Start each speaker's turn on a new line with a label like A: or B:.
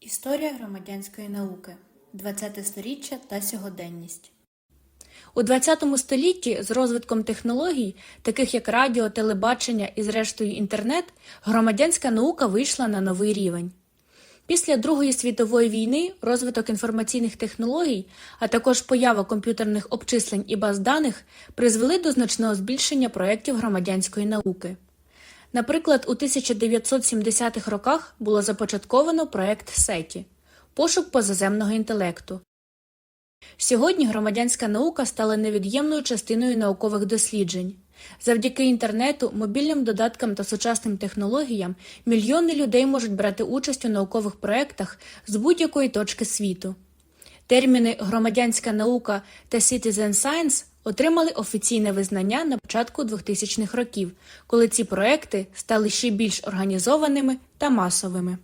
A: Історія громадянської науки ХХ сторіччя та сьогоденність.
B: У ХХ столітті з розвитком технологій, таких як радіо, телебачення і зрештою інтернет, громадянська наука вийшла на новий рівень. Після Другої світової війни розвиток інформаційних технологій, а також поява комп'ютерних обчислень і баз даних призвели до значного збільшення проєктів громадянської науки. Наприклад, у 1970-х роках було започатковано проєкт СЕТІ – пошук позаземного інтелекту. Сьогодні громадянська наука стала невід'ємною частиною наукових досліджень. Завдяки інтернету, мобільним додаткам та сучасним технологіям мільйони людей можуть брати участь у наукових проєктах з будь-якої точки світу. Терміни громадянська наука та citizen science отримали офіційне визнання на початку 2000-х років, коли ці проекти стали ще більш організованими та масовими.